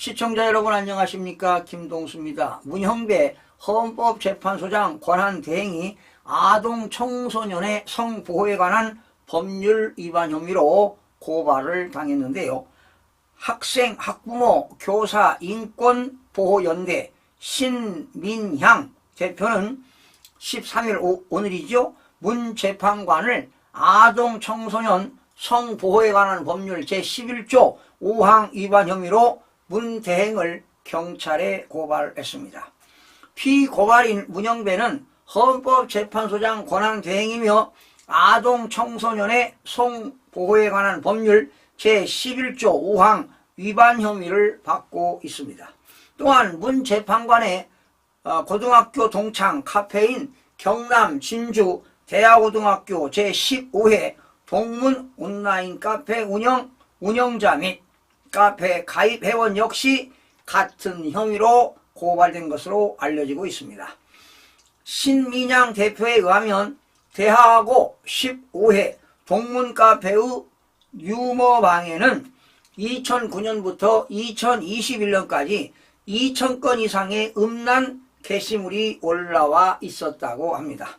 시청자 여러분 안녕하십니까 김동수입니다. 문형배 헌법재판소장 권한대행이 아동 청소년의 성보호에 관한 법률 위반 혐의로 고발을 당했는데요. 학생, 학부모, 교사, 인권보호연대 신민향 대표는 13일 오, 오늘이죠. 문 재판관을 아동 청소년 성보호에 관한 법률 제11조 5항 위반 혐의로 문 대행을 경찰에 고발했습니다. 피고발인 문영배는 헌법재판소장 권한 대행이며 아동 청소년의 성보호에 관한 법률 제11조 5항 위반 혐의를 받고 있습니다. 또한 문 재판관의 어, 고등학교 동창 카페인 경남 진주 대하고등학교 제15회 동문 온라인 카페 운영 운영자 및 카페 가입 회원 역시 같은 혐의로 고발된 것으로 알려지고 있습니다. 신민양 대표에 의하면 대하고 15회 동문 카페의 유머방에는 2009년부터 2021년까지 2,000건 이상의 음란 게시물이 올라와 있었다고 합니다.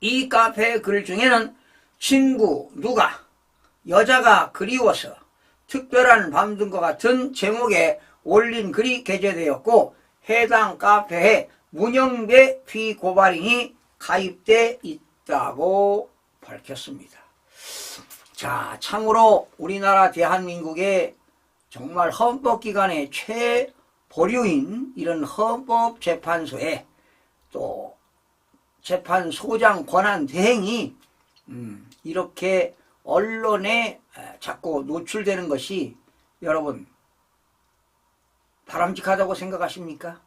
이 카페 글 중에는 친구 누가 여자가 그리워서 특별한 밤 등과 같은 제목에 올린 글이 게재되었고 해당 카페에 문영배 피고발인이 가입돼 있다고 밝혔습니다. 자, 참으로 우리나라 대한민국의 정말 헌법기관의 최보류인 이런 헌법재판소에 또 재판소장 권한 대행이 음, 이렇게 언론에 에, 자꾸 노출되는 것이 여러분 바람직하다고 생각하십니까?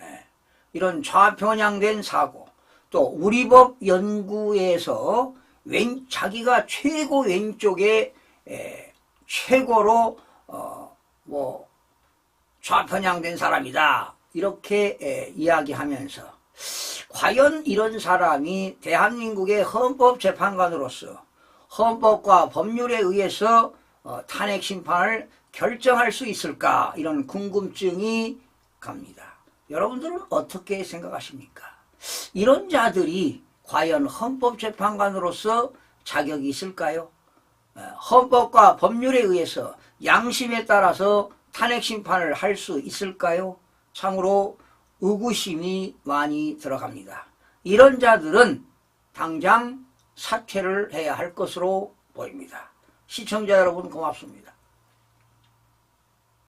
에, 이런 좌편향된 사고 또 우리법 연구에서 왼, 자기가 최고 왼쪽에 에, 최고로 어, 뭐 좌편향된 사람이다 이렇게 에, 이야기하면서 과연 이런 사람이 대한민국의 헌법재판관으로서 헌법과 법률에 의해서 어, 탄핵 심판을 결정할 수 있을까 이런 궁금증이 갑니다. 여러분들은 어떻게 생각하십니까? 이런 자들이 과연 헌법재판관으로서 자격이 있을까요? 어, 헌법과 법률에 의해서 양심에 따라서 탄핵 심판을 할 수 있을까요? 참으로 의구심이 많이 들어갑니다. 이런 자들은 당장 사퇴를 해야 할 것으로 보입니다. 시청자 여러분 고맙습니다.